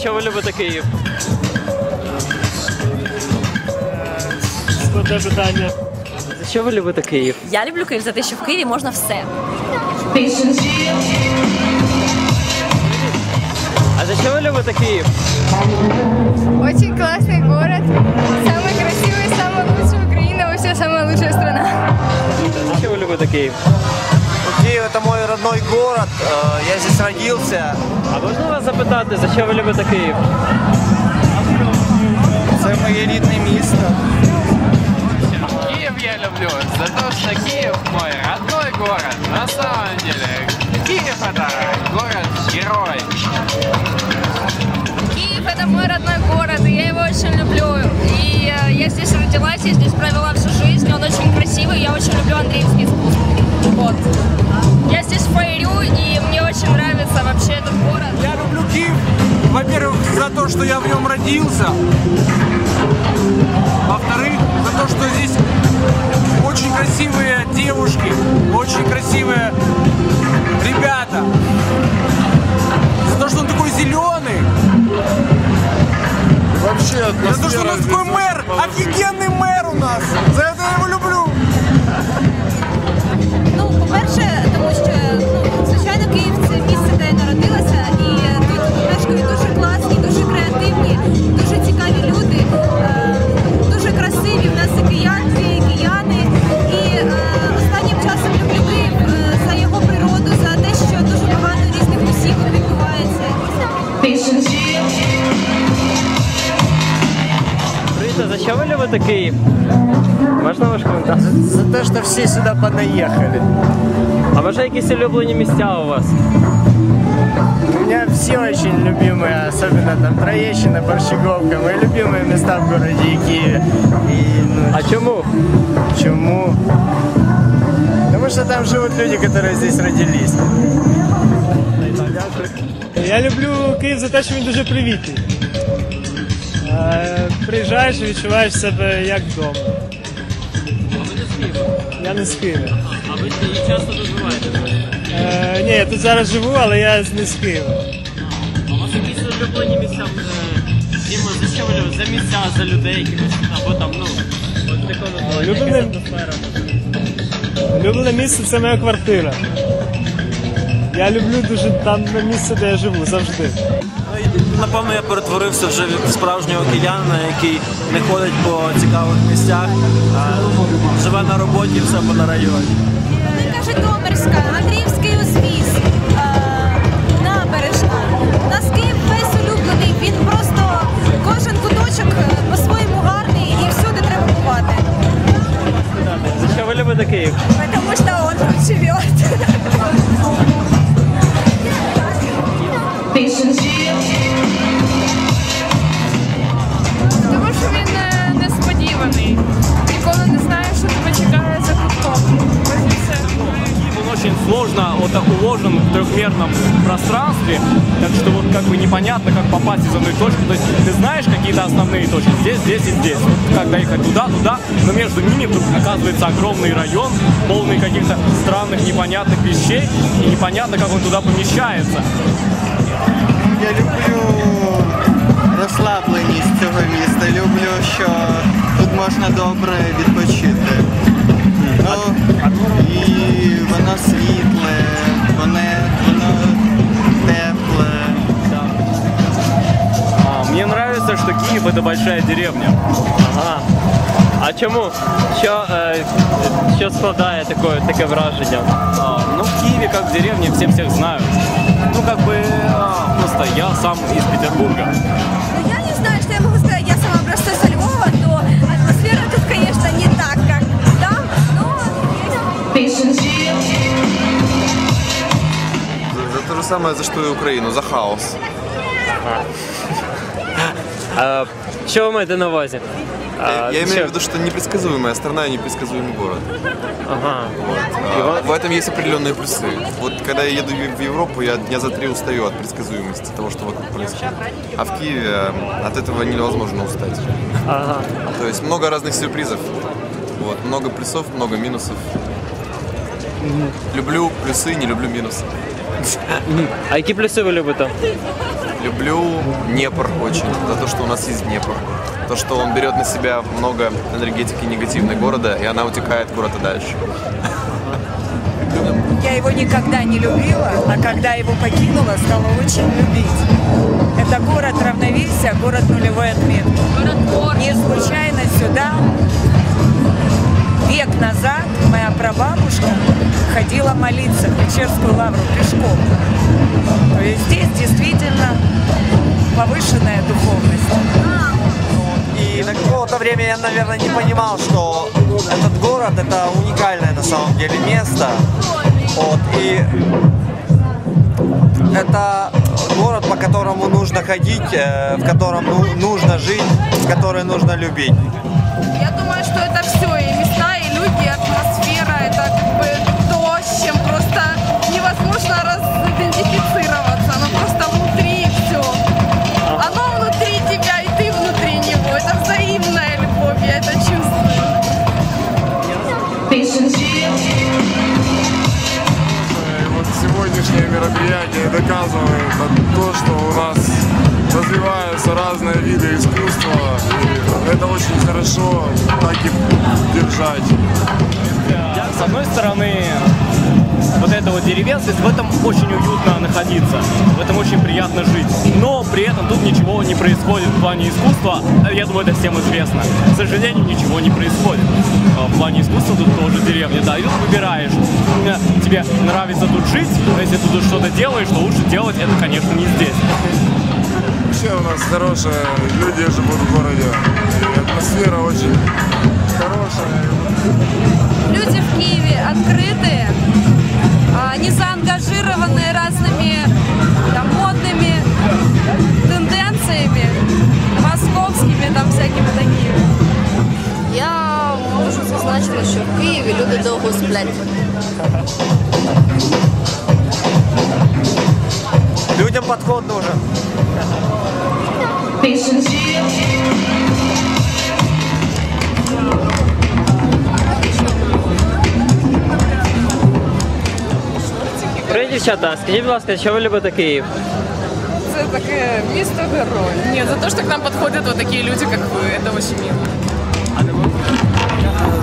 що ви любите Київ? Складне питання. За що ви любите Київ? Я люблю Київ за те, що в Києві можна все. А за що ви любите Київ? Очень классный город. Самый красивый, самая лучшая Украина, вообще самая лучшая страна. За що ви любите Київ? Киев это мой родной город, э, я здесь родился. А можна вас запитати, за що ви любите Київ? Це моє рідне місто. Киев я люблю за то, что Киев мой родной город. На самом деле, Киев это город-герой. Киев это мой родной город, и я его очень люблю. И э, я здесь родилась, я здесь провела всю жизнь, он очень красивый, я очень люблю Андреевский то, что я в нем родился. Во-вторых, за то, что здесь очень красивые девушки, очень красивые ребята. За то, что он такой зеленый. Вообще За то, что у нас такой мэр, офигенный мэр у нас. За это я его люблю. Ну, по-перше, за що ви любите Київ? Можна ваш коментар? За то, что все сюда понаехали. А може якісь улюблені місця у вас? У меня все очень любимые, особенно там Троещина, Борщеговка, мои любимые места в городе и Киеве. И, ну, А чому? Почему? Потому что там живут люди, которые здесь родились. Я люблю Київ за те, що він дуже привітний. Е, Приїжджаєш і відчуваєш себе як вдома. Я не з Києва. А ви часто тут буваєте? Е, ні, я тут зараз живу, але я не з Києва. А у вас якісь улюблені місця? Діма, за що ви? За місця, за людей якихось, або там, ну, от такого Улюблене, атмосфера. улюблене місце це моя квартира. Я люблю дуже там місце, де я живу завжди. Напевно, я перетворився вже в справжнього киянина, який не ходить по цікавих місцях, а живе на роботі в себе на районі. Каже Житомирська, Андріївський узвіз, сложно вот так уложен в трехмерном пространстве, так что вот как бы непонятно, как попасть из одной точки. То есть ты знаешь какие-то основные точки, здесь, здесь и здесь. Вот как доехать туда, туда, но между ними вдруг оказывается огромный район, полный каких-то странных, непонятных вещей, и непонятно, как он туда помещается. Я люблю розслабленість цього міста. Люблю, що тут можна добре відпочити. Ну, і воно світле, воно, воно тепле. А, мне нравится, что Киев это большая деревня. Ага. А чому? Що, е, що складає таке, таке враження? А, ну, в Киеве, как в деревне, все всех знают. Ну, как бы, а, просто я сам из Петербурга. Же самое, за что и Украину, за хаос. Е, що ви маєте на увазі? А, Я имею в виду, что непредсказуемая страна и непредсказуемый город. Ага. А, В этом есть определенные плюсы. Вот когда я еду в Европу, я дня за три устаю от предсказуемости того, что вокруг происходит. А в Киеве э, от этого невозможно устать. Ага. То есть много разных сюрпризов. Вот, много плюсов, много минусов. Люблю плюсы, не люблю минусы. А які плюси ви любите? Люблю Днепр очень, за то, что у нас есть Днепр. То, что он берет на себя много энергетики негативной города, и она утекает куда-то дальше. Я его никогда не любила, а когда его покинула, стала очень любить. Это город равновесия, город нулевой отметки. Не случайно сюда век назад моя прабабушка ходила молиться в Печерскую лавру пешком. То есть здесь действительно повышенная духовность. И на какое-то время я, наверное, не понимал, что этот город это уникальное на самом деле место. Вот, и это город, по которому нужно ходить, э, в котором ну- нужно жить, который нужно любить. Хорошо так и держать. С одной стороны, вот эта вот деревенскость, в этом очень уютно находиться, в этом очень приятно жить. Но при этом тут ничего не происходит в плане искусства, я думаю, это всем известно. К сожалению, ничего не происходит. А В плане искусства тут тоже деревня, да, и тут выбираешь. Тебе нравится тут жить, но если тут что-то делаешь, то лучше делать это, конечно, не здесь. Вообще у нас хорошие люди живут в городе. И атмосфера очень хорошая. Люди в Киеве открытые, а, не заангажированные разными там, модными тенденциями, московскими там всякими такими. Я можу зазначити, що в Києві люди довго сплять. Людям подход нужен. Привіт, дівчата. Скажіть, будь ласка, що ви любите Київ? Это такое место герой. Нет, за то, что к нам подходят вот такие люди, как вы, это очень мило.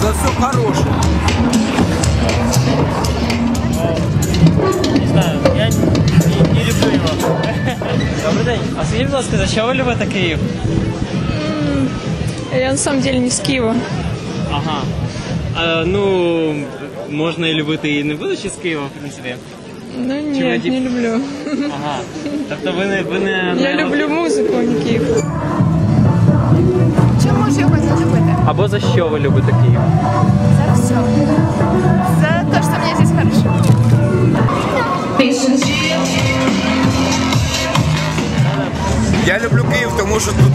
За все хорошее. Не знаю, Його. Добрий день. А скажіть, будь ласка, за що ви любите Київ? Я на самом деле не с Киева. Ага. А, ну, можна і любити і не будучи з Києва, в принципі. Ну нет, діп- не люблю. Ага. Тобто ви не, ви не... Я не- люблю музику, а не Киев. Чим можу його не любити? Або за що ви любите Київ?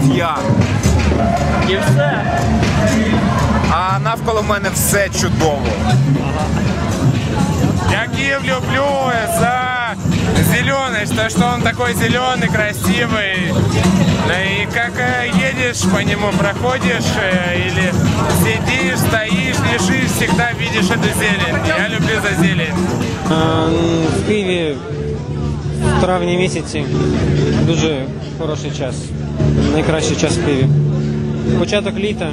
тому що тут я. І все. А навколо мене все чудово. Я Киев люблю за зеленость, то, что он такой зеленый, красивый. Ну и как э, едешь по нему, проходишь э, или сидишь, стоишь, лежишь, всегда видишь эту зелень. Я люблю за зелень. В Києві в травні місяці дуже хороший час. Найкращий час в Києві. Початок літа,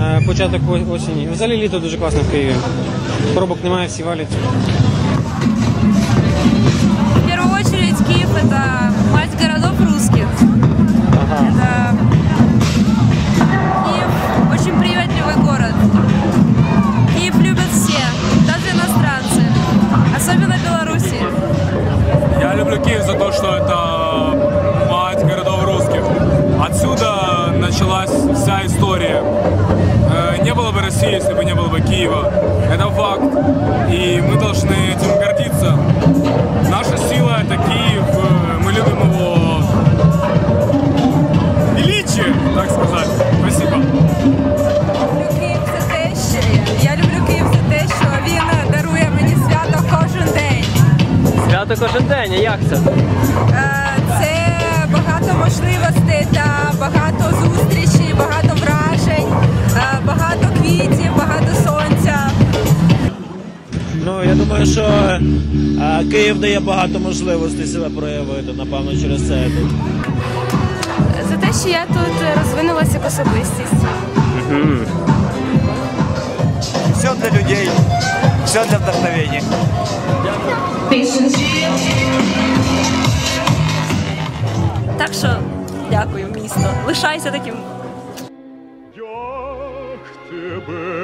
е, початок о- осені. Взагалі літо дуже класно в Києві. Пробок немає, всі валять. В первую очередь Киев – это мать городов русских. Это як це? Е, Це багато можливостей та багато зустрічей, багато вражень, е, багато квітів, багато сонця. Ну, я думаю, що Київ дає багато можливостей себе проявити, напевно, через це. За те, що я тут розвинулася як особистість. Все для людей, все для вдохновения. Так що дякую, місто. Лишайся таким. тебе